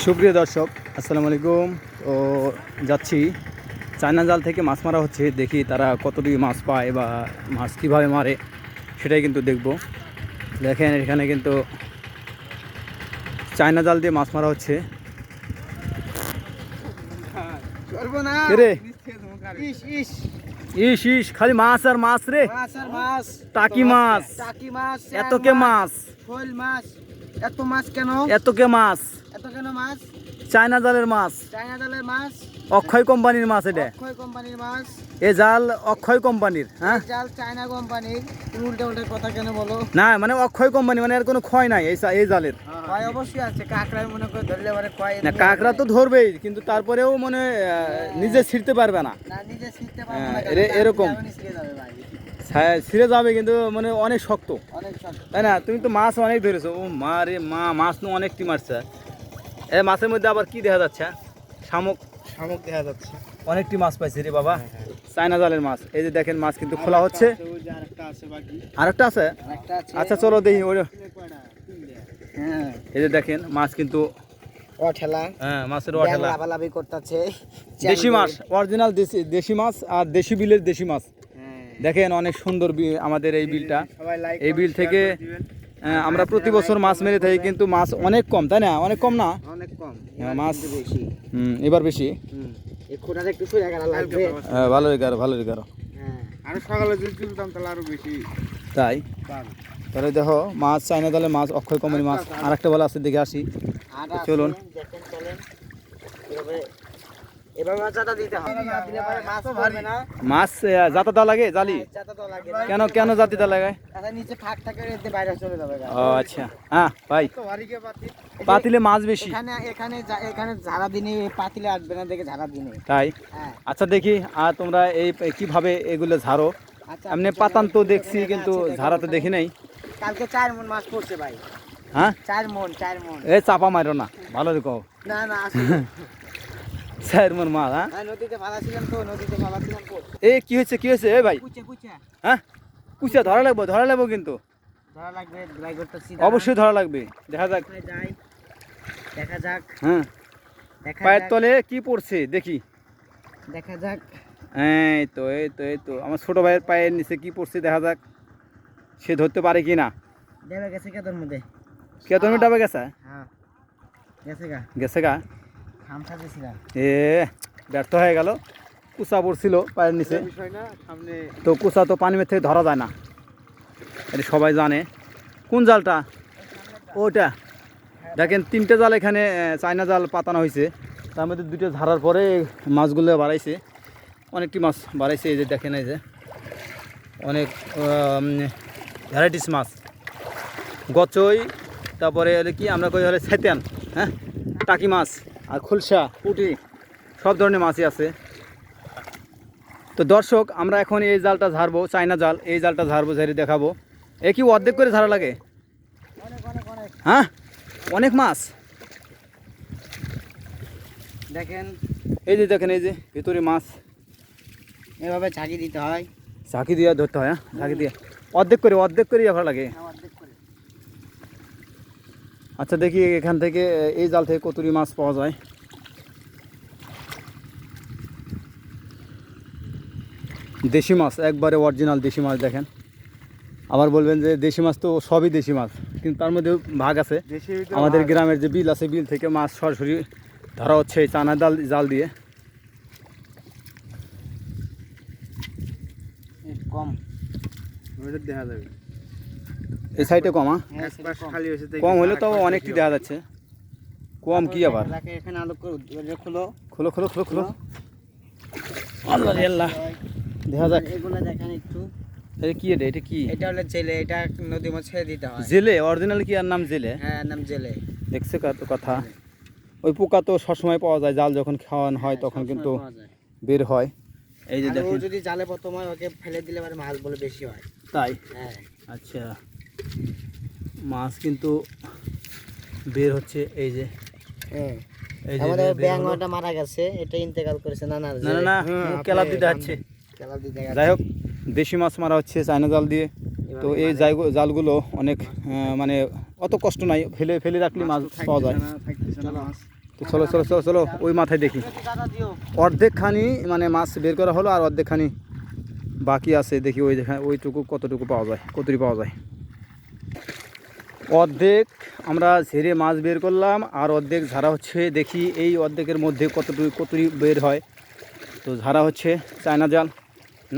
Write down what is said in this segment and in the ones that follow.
সুপ্রিয় দর্শক আসসালামু আলাইকুম। ও যাচ্ছি চায়না জাল থেকে মাছ মারা হচ্ছে দেখি তারা কতটুকু মাছ পায় বা মাছ কীভাবে মারে সেটাই কিন্তু দেখব। দেখেন এখানে কিন্তু চায়না জাল দিয়ে মাছ মারা হচ্ছে? ইস ইস! খালি মাছ আর মাছ রে। মাছ আর মাছ। টাকি মাছ। টাকি মাছ এত কে মাছ? শোল মাছ। এত মাছ কেন? এত কে মাছ? মাছ? চায়না জালের মাছ। চায়না জালের মাছ? অক্ষয় কোম্পানির মাছ এটা। অক্ষয় কোম্পানির মাছ। এ জাল অক্ষয় কোম্পানির হ্যাঁ? জাল চায়না কোম্পানির। উল্টে উল্টে কথা কেন বলো? না মানে অক্ষয় কোম্পানি মানে আর কোনো ক্ষয় নাই এই এই জালের। কয় অবশ্যই আছে কাঁকড়ার মনে করে ধরলে মানে কয় না কাঁকড়া তো ধরবেই কিন্তু তারপরেও মানে নিজে ছিঁড়তে পারবে না। না নিজে শিখতে পারব হ্যাঁ, না এরকম। ছিঁড়ে যাবে ভাই। ছিঁড়ে যাবে কিন্তু মানে অনেক শক্ত। অনেক শক্ত। তাই না? তুমি তো মাছ অনেক ধরেছো। ও মা রে মা মাছ তো অনেকটি মারছে এ মাছের মধ্যে আবার কি দেখা যাচ্ছে শামুক। শামুক দেখা যাচ্ছে। অনেকটি মাছ পাইছে রে বাবা। চায়না জালের মাছ। এই যে দেখেন মাছ কিন্তু খোলা হচ্ছে। আরেকটা আছে আছে? আচ্ছা চলো দেখি ওই হ্যাঁ। এই যে দেখেন মাছ কিন্তু হ্যাঁ মাছের অঠেলা। লাভালাভি করতেছে। দেশি মাছ অরিজিনাল দেশি দেশি মাছ আর দেশি বিলের দেশি মাছ। দেখেন অনেক সুন্দর আমাদের এই বিলটা। এই বিল থেকে আমরা প্রতি বছর মাছ মেরে থাকি কিন্তু মাছ অনেক কম তাই না? অনেক কম না? কম। হ্যাঁ, মাছ বেশি। হুম, এবার বেশি? হুম এই খোঁড়াটা একটু সোজা করা লাগবে হ্যাঁ, ভালো এগারো ভালো এগারো হ্যাঁ। আর সকালে যদি তুলতাম তাহলে আরও বেশি তাই? তাহলে দেখো মাছ চাই না তাহলে মাছ অক্ষয় কোম্পানি মাছ। আর একটা বলা আছে দেখে আসি। চলুন। দেখেন চলেন। মাছ জাতা দেওয়া লাগে জালি? লাগে। কেন কেন জাতি দেওয়া লাগে? আচ্ছা নিচে ফাঁক থাকে বাইরে চলে যাবে ও আচ্ছা। হ্যাঁ ভাই। পাতিলে মাছ বেশি। এখানে এখানে এখানে ঝাড়া দিনে পাতিলে আসবে না দেখে ঝাড়া দিনে। তাই? হ্যাঁ। আচ্ছা দেখি আর তোমরা এই কীভাবে এগুলো ঝাড়ো? আচ্ছা এমনি আপনি পাতান তো দেখছি কিন্তু আছে, ঝাড়া তো ওখানে। দেখি নাই। কালকে চার মন মাছ পড়ছে ভাই। হ্যাঁ? চার মন চার মন। এ চাপা মারো না ভালো দেখো। না না স্যার মোর মা হ্যাঁ? হ্যাঁ, নদীতে ফালাছিলাম তো নদীতে ফালাছিলাম তো। এ কি হয়েছে কি হয়েছে? এ ভাই। হ্যাঁ? কুচা ধরা লাগবো ধরা লাগবো কিন্তু। ধরা লাগবে ড্রাই করতেছি অবশ্যই ধরা লাগবে। দেখা যাক। দেখা যাক। হ্যাঁ। পায়ের তলে কি পড়ছে দেখি। দেখা যাক। এই তো এই তো এই তো। আমার ছোট ভাইয়ের পায়ের নিচে কি পড়ছে দেখা যাক। সে ধরতে পারে কি না? দেবে গেছে কে তোর মধ্যে? কে তুমি ডাবে গেছে? হ্যাঁ। গেছে গা। গেছে গা? এ ব্যর্থ হয়ে গেল। কুচা পড়ছিল পায়ের নিচে। বিষয় না সামনে তো কুচা তো পানির থেকে ধরা যায় না। এটা সবাই জানে। কোন জালটা? ওটা দেখেন তিনটে জাল এখানে চায়না জাল পাতানো হয়েছে তার মধ্যে দুটো ঝাড়ার পরে মাছগুলো বাড়াইছে। অনেকটি মাছ বাড়াইছে এই যে দেখেন এই যে। অনেক ভ্যারাইটিস মাছ। গচই তারপরে হলে কি আমরা কই হলে সেতেন হ্যাঁ? টাকি মাছ। আর খুলসা পুঁটি সব ধরনের মাছই আছে। তো দর্শক আমরা এখন এই জালটা ঝাড়বো চায়না জাল। এই জালটা ঝাড়বো ঝাড়ি দেখাবো। এ কি অর্ধেক করে ঝাড়া লাগে? হ্যাঁ অনেক মাছ। দেখেন এই যে দেখেন এই যে ভিতরে মাছ। এভাবে ঝাঁকি দিতে হয়। ঝাঁকি দিয়ে ধরতে হয় হ্যাঁ? ঝাঁকি দিয়ে। অর্ধেক করে অর্ধেক করে ভালো লাগে। অর্ধেক আচ্ছা দেখি এখান থেকে এই জাল থেকে কতুরি মাছ পাওয়া যায়। দেশি মাছ একবারে অরিজিনাল দেশি মাছ দেখেন। আবার বলবেন যে দেশি মাছ তো সবই দেশি মাছ কিন্তু তার মধ্যে ভাগ আছে। আমাদের গ্রামের যে বিল আছে বিল থেকে মাছ সরাসরি ধরা হচ্ছে এই চানা ডাল জাল দিয়ে। কম দেখা যাবে। এই সাইডে কমা হ্যাঁ, কম। খালি হয়েছে দেখি কম হলে তো আরেক পাশ অনেকটি দেখা। যাচ্ছে। কম কি আবার? দেখে এখানে আলো করে ওটা খুলো। খোলো খোলো খোলো খোলো। আল্লাহ রে আল্লাহ। দেখা যাক। এগুলো দেখেন একটু। এটা কি এটা এটা কি? এটা হলো জেলে এটা নদী মাছ দিতে হয়। জেলে? অরিজিনাল কি আর নাম জেলে? হ্যাঁ নাম জেলে। দেখছে কত কথা। ওই পোকা তো সবসময় পাওয়া যায় জাল যখন খাওয়ানো হয় তখন কিন্তু বের হয়। এই যে দেখেন। যদি জালে প্রথম হয় ওকে ফেলে দিলে মানে মাছ বলে বেশি হয়। তাই? হ্যাঁ। আচ্ছা। মাছ কিন্তু বের হচ্ছে এই যে। হ্যাঁ। আমাদের। ব্যাঙটা মারা গেছে এটা ইন্তেকাল করেছে না না না না না কেলাপ দিতে যাচ্ছে। যাই হোক দেশি মাছ মারা হচ্ছে চায়না জাল দিয়ে। তো এই জালগুলো অনেক মানে অত কষ্ট নাই ফেলে ফেলে রাখলে মাছ পাওয়া যায়। তো চলো চলো চলো চলো ওই মাথায় দেখি। অর্ধেকখানি মানে মাছ বের করা হলো আর অর্ধেকখানি বাকি আছে দেখি ওই দেখা ওইটুকু কতটুকু পাওয়া যায় কতটি পাওয়া যায়। অর্ধেক আমরা ঝেড়ে মাছ বের করলাম আর অর্ধেক ঝাড়া হচ্ছে দেখি এই অর্ধেকের মধ্যে কতটুকু কতটি বের হয়। তো ঝাড়া হচ্ছে চায়না জাল।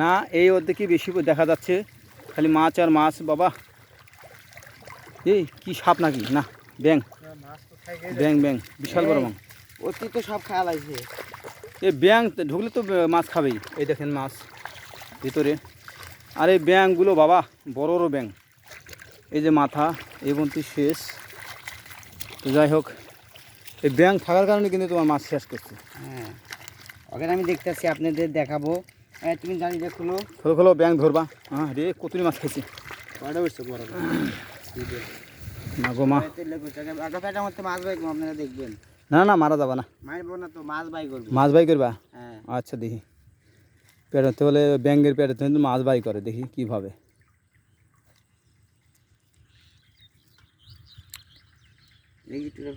না এই অর্ধেকই বেশি দেখা যাচ্ছে। খালি মাছ আর মাছ বাবা। এই কি সাপ নাকি? না ব্যাং ব্যাং ব্যাং বিশাল বড় ব্যাং অতি তো সব খাওয়া লাগছে এই ব্যাং ঢুকলে তো মাছ খাবেই। এই দেখেন মাছ ভিতরে। আর এই ব্যাংগুলো বাবা বড় বড় ব্যাং এই যে মাথা এই পর্যন্ত শেষ। তো যাই হোক এই ব্যাংক থাকার কারণে কিন্তু তোমার মাছ শেষ করছে। হ্যাঁ। ওখানে আমি দেখতেছি আপনাদের দেখাবো। এই, তুমি জানি যে খুলো। খোলো খোলো ব্যাংক ধরবা। হ্যাঁ রে কতটি মাছ খাইছে কয়টা উঠছে বড় না গো মা। মাছ বাই আপনারা দেখবেন। না না মারা যাবে না। মারবো না তো মাছ বাই করব। মাছ বাই করবা? হ্যাঁ। আচ্ছা দেখি। পেটাতে হলে ব্যাঙ্গের পেটাতে কিন্তু মাছ বাই করে দেখি কীভাবে দেখি তুলে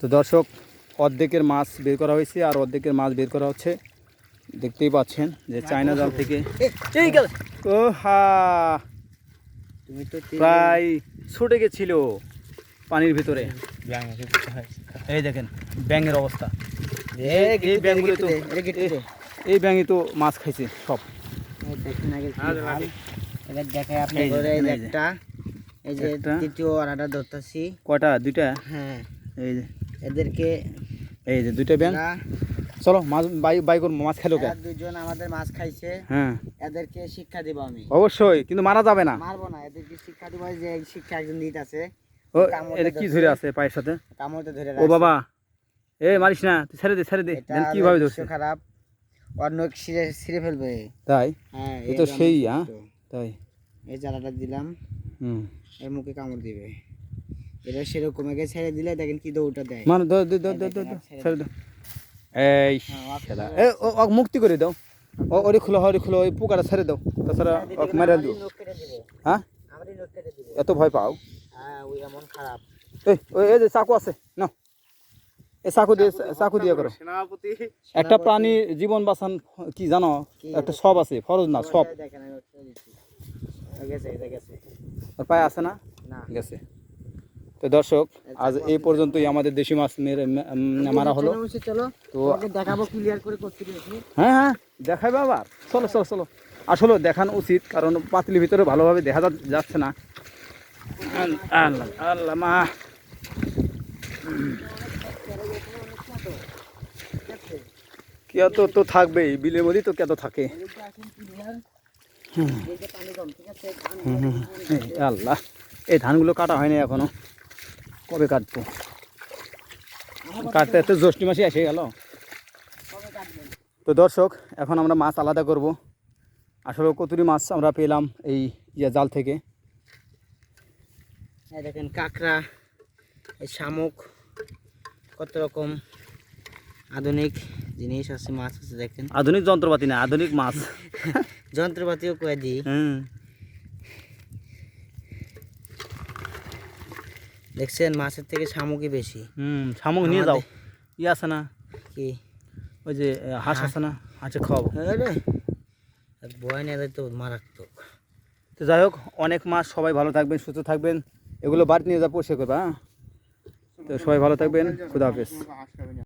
তো দর্শক অর্ধেকের মাছ বের করা হয়েছে আর অর্ধেকের মাছ বের করা হচ্ছে। দেখতেই পাচ্ছেন যে চায়না জাল থেকে। এই ও হা তুমি তো প্রায় ছুটে গেছিল পানির ভিতরে। এই দেখেন ব্যাঙের অবস্থা। এই গিট্টু ব্যাঙগুলো তো। এই ব্যাঙই তো মাছ খাইছে সব। দেখুন আগে এবার দেখাই আপনি ঘরে এই যে এই যে। একটা। এই যে তৃতীয় আড়াটা ধরতেছি। কয়টা দুইটা? হ্যাঁ। এই যে। এদেরকে এই যে দুইটা ব্যাঙ। চলো মাছ বাই বাই করব মাছ খেলো কে? দুজন আমাদের মাছ খাইছে। হ্যাঁ। এদেরকে শিক্ষা দিব আমি। অবশ্যই কিন্তু মারা যাবে না। মারবো না এদেরকে শিক্ষা দিব যে শিক্ষা একজন দিতে আছে। ও এটা কি ধরে আছে পায়ের সাথে? কামড়তে ধরে ও বাবা। এ মারিস না তুই ছেড়ে দে ছেড়ে দে। কীভাবে ধরছে? খারাপ। অন্য ছিঁড়ে ছিঁড়ে ফেলবে। তাই? হ্যাঁ এ তো সেই, হ্যাঁ? তাই। এই জ্বালাটা দিলাম। হুম। এর মুখে কামড় দিবে। এটা সেরকম আগে ছেড়ে দিলে দেখেন কি দৌড়টা দেয়। মানে ছেড়ে দাও। এই শালা। এ ও ও মুক্তি করে দাও। ও ওরে খুলো ওরে খুলো ওই পোকাটা ছেড়ে দাও। তাছাড়া ওকে মেরে দিও। হ্যাঁ? এত ভয় পাও? হ্যাঁ ওই এমন খারাপ। এই ওই এই যে চাকু আছে নাও। এই চাকু দিয়ে চাকু দিয়ে করো। সেনাপতি। একটা প্রাণীর জীবন বাঁচান কি জানো? একটা সব আছে ফরজ না সব। পায়ে আছে না? গেছে। তো দর্শক আজ এই পর্যন্তই আমাদের দেশি মাছ মেরে মারা হলো। তো দেখাবো ক্লিয়ার করে করতে হ্যাঁ হ্যাঁ দেখাই বাবা চলো চলো চলো। আসলে দেখানো উচিত কারণ পাতলির ভিতরে ভালোভাবে দেখা যা- যাচ্ছে না। আল্লাহ আল্লাহ মা। কেত তো তো থাকবেই বিলের মধ্যেই তো কেত থাকে। এদিকে আসুন ক্লিয়ার এই যে পানি কম ঠিক আছে ধান হুম, হুম, হুম। এই আল্লাহ এই ধানগুলো কাটা হয়নি এখনও। কবে কাটবো? কাটতে এত জ্যৈষ্ঠ মাসে এসে গেল। তো দর্শক এখন আমরা মাছ আলাদা করব। আসলে কতুরি মাছ আমরা পেলাম এই ইয়া জাল থেকে। দেখেন কাঁকড়া শামুক কত রকম। আধুনিক জিনিস আছে মাছ আছে দেখেন। আধুনিক যন্ত্রপাতি না আধুনিক মাছ। যন্ত্রপাতিও কয়ে দিই। হুম। দেখছেন মাছের থেকে শামুকই বেশি। হুম শামুক নিয়ে যাও। ই আছে না? কি? ওই যে হাঁস আছে না? হাঁসে খাওয়াবো। আরে বয় না তো মারাত্মক। তো যাই হোক অনেক মাছ সবাই ভালো থাকবেন সুস্থ থাকবেন। এগুলো বাড়িতে নিয়ে যা পরিষ্কার করবে হ্যাঁ? তো সবাই ভালো থাকবেন খুদা হাফেজ।